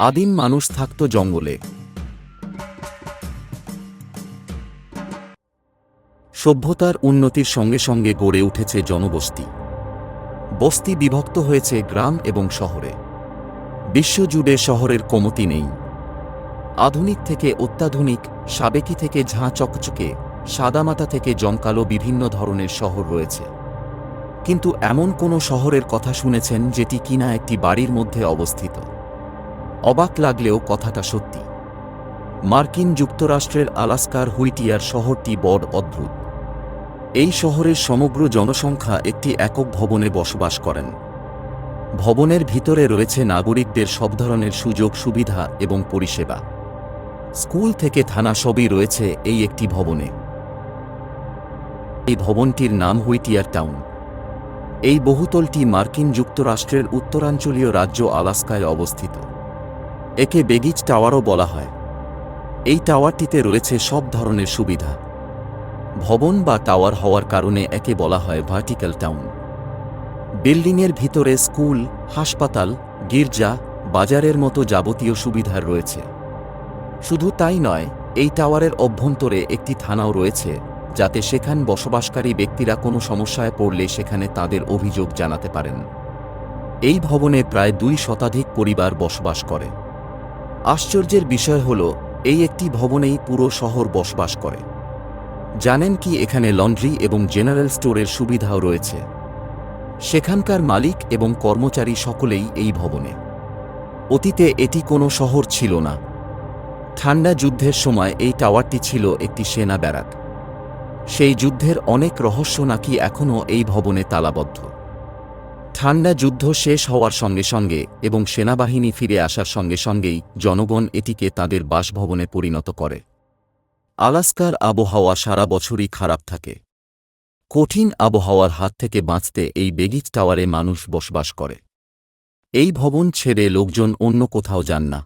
আদিম মানুষ থাকত জঙ্গলে। সভ্যতার উন্নতির সঙ্গে সঙ্গে গড়ে উঠেছে জনবস্তি। বস্তি বিভক্ত হয়েছে গ্রাম এবং শহরে। বিশ্বজুড়ে শহরের কমতি নেই। আধুনিক থেকে অত্যাধুনিক, সাবেকি থেকে ঝাঁ চকচকে সাদামাতা থেকে জমকালো বিভিন্ন ধরনের শহর রয়েছে। কিন্তু এমন কোনো শহরের কথা শুনেছেন যেটি কিনা একটি বাড়ির মধ্যে অবস্থিত। অবাক লাগলেও কথাটা সত্যি। মার্কিন যুক্তরাষ্ট্রের আলাস্কার হুইটিয়ার শহরটি বড় অদ্ভুত। এই শহরের সমগ্র জনসংখ্যা একটি একক ভবনে বসবাস করেন। ভবনের ভিতরে রয়েছে নাগরিকদের সব ধরনের সুযোগ, সুবিধা এবং পরিষেবা। স্কুল থেকে থানা সবই রয়েছে এই একটি ভবনে। এই ভবনটির নাম হুইটিয়ার টাউন। এই বহুতলটি মার্কিন যুক্তরাষ্ট্রের উত্তরাঞ্চলীয় রাজ্য আলাস্কায় অবস্থিত। একে বেগিজ টাওয়ারও বলা হয়। এই টাওয়ারটিতে রয়েছে সব ধরনের সুবিধা। ভবন বা টাওয়ার হওয়ার কারণে একে বলা হয় ভার্টিক্যাল টাউন। বিল্ডিংয়ের ভিতরে স্কুল, হাসপাতাল, গির্জা, বাজারের মতো যাবতীয় সুবিধা রয়েছে। শুধু তাই নয়, এই টাওয়ারের অভ্যন্তরে একটি থানাও রয়েছে, যাতে সেখান বসবাসকারী ব্যক্তিরা কোনো সমস্যায় পড়লে সেখানে তাদের অভিযোগ জানাতে পারেন। এই ভবনে প্রায় দুই শতাধিক পরিবার বসবাস করে। আশ্চর্যের বিষয় হল, এই একটি ভবনেই পুরো শহর বসবাস করে। জানেন কি এখানে লন্ড্রি এবং জেনারেল স্টোরের সুবিধাও রয়েছে। সেখানকার মালিক এবং কর্মচারী সকলেই এই ভবনে। অতীতে এটি কোনো শহর ছিল না। ঠান্ডা যুদ্ধের সময় এই টাওয়ারটি ছিল একটি সেনা ব্যারাক। সেই যুদ্ধের অনেক রহস্য নাকি এখনও এই ভবনে তালাবদ্ধ। ঠান্ডা যুদ্ধ শেষ হওয়ার সঙ্গে সঙ্গে এবং সেনাবাহিনী ফিরে আসার সঙ্গে সঙ্গেই জনগণ এটিকে তাদের বাসভবনে পরিণত করে। আলাস্কার আবহাওয়া সারা বছরই খারাপ থাকে। কঠিন আবহাওয়ার হাত থেকে বাঁচতে এই বেগিজ টাওয়ারে মানুষ বসবাস করে। এই ভবন ছেড়ে লোকজন অন্য কোথাও যান না।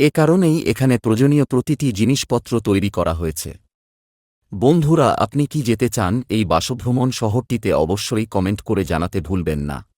এ কারণেই এখানে প্রয়োজনীয় প্রতিটি জিনিসপত্র তৈরি করা হয়েছে। বন্ধুরা আপনি কি যেতে চান? এই বাসভ্রমণ শহরটিতে অবশ্যই কমেন্ট করে জানাতে ভুলবেন না।